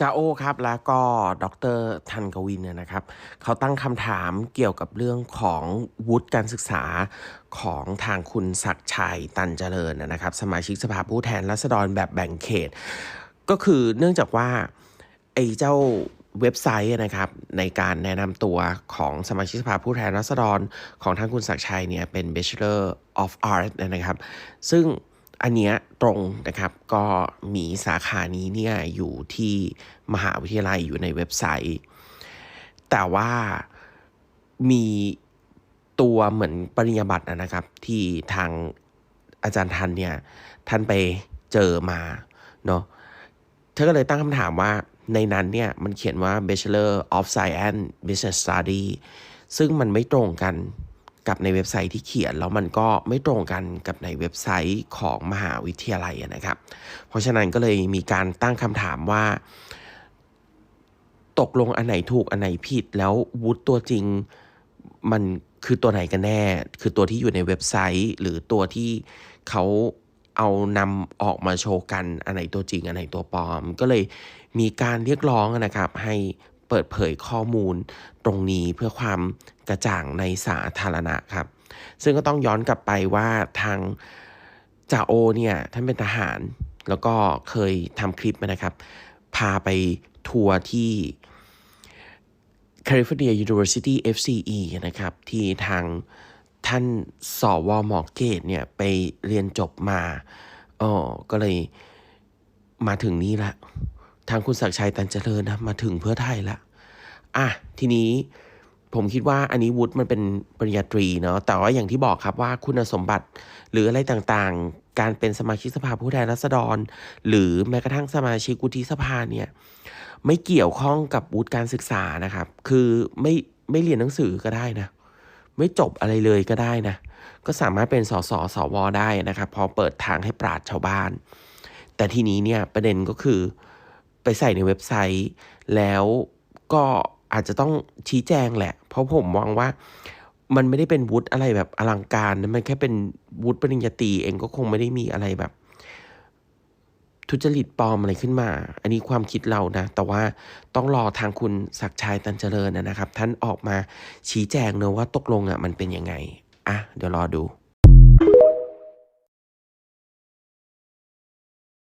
จ้าโอครับแล้วก็ดรทันกวินเนี่ยนะครับเขาตั้งคำถามเกี่ยวกับเรื่องของวุฒิการศึกษาของทางคุณศักชัยตันเจริญนะครับ สมาชิกสภาผู้แทนราษฎรแบบแบ่งเขต ก็คือเนื่องจากว่าไอ้เจ้าเว็บไซต์นะครับในการแนะนำตัวของสมาชิกสภาผู้แทนราษฎรของทางคุณศักชัยเนี่ยเป็น Bachelor of Art นะครับ ซึ่ง อันเนี้ยตรงนะครับก็มีสาขานี้เนี่ยอยู่ที่มหาวิทยาลัยอยู่ในเว็บไซต์ แต่ว่ามีตัวเหมือนปริญญาบัตรนะครับ ที่ทางอาจารย์ทันเนี่ยท่านไปเจอมาเนาะเธอก็เลยตั้งคำถามว่าในนั้นเนี่ยมันเขียนว่า Bachelor of Science Business Study ซึ่งมันไม่ตรงกัน กับในเว็บไซต์ที่เขียน แล้วมันก็ไม่ตรงกันกับในเว็บไซต์ของมหาวิทยาลัยนะครับ เพราะฉะนั้นก็เลยมีการตั้งคำถามว่า ตกลงอันไหนถูกอันไหนผิดแล้ววุฒิตัวจริงมันคือตัวไหนกันแน่ คือตัวที่อยู่ในเว็บไซต์ หรือตัวที่เขาเอานำออกมาโชว์กันอันไหนตัวจริงอันไหนตัวปลอม ก็เลยมีการเรียกร้องนะครับ ให้ เปิดเผยข้อมูลตรงนี้เพื่อความกระจ่างในสาธารณะครับ ซึ่งก็ต้องย้อนกลับไปว่าทางจ่าโอเนี่ยท่านเป็นทหาร แล้วก็เคยทำคลิปนะครับ พาไปทัวร์ที่ California University FCE นะครับ ที่ทางท่านสวหมอเกตเนี่ยไปเรียนจบมาอ๋อก็เลยมาถึงนี่ละ ทางคุณศักชัยตันเจริญนะมาถึงเพื่อไทยละอะทีนี้ผมคิดว่าอันนี้วุฒิมันเป็นปริญญาตรีเนาะแต่ว่าอย่างที่บอกครับว่าคุณสมบัติ หรืออะไรต่างๆ การเป็นสมาชิกสภาผู้แทนราษฎร หรือแม้กระทั่งสมาชิกวุฒิสภาเนี่ยไม่เกี่ยวข้องกับวุฒิการศึกษานะครับ คือไม่ไม่เรียนหนังสือก็ได้นะ ไม่จบอะไรเลยก็ได้นะ ก็สามารถเป็นสสสวได้นะครับ พอเปิดทางให้ปราดชาวบ้าน แต่ทีนี้เนี่ยประเด็นก็คือ ไปใส่ในเว็บไซต์ แล้วก็อาจจะต้องชี้แจงแหละ เพราะผมมองว่ามันไม่ได้เป็นวุฒิอะไรแบบอลังการนะมันแค่เป็นวุฒิปริญญาตรีเองก็คงไม่ได้มีอะไรแบบ ทุจริตปลอมอะไรขึ้นมา อันนี้ความคิดเรานะ แต่ว่าต้องรอทางคุณศักชัยตันเจริญนะครับ ท่านออกมาชี้แจงเนอะว่าตกลงอะมันเป็นยังไง อะ เดี๋ยวรอดู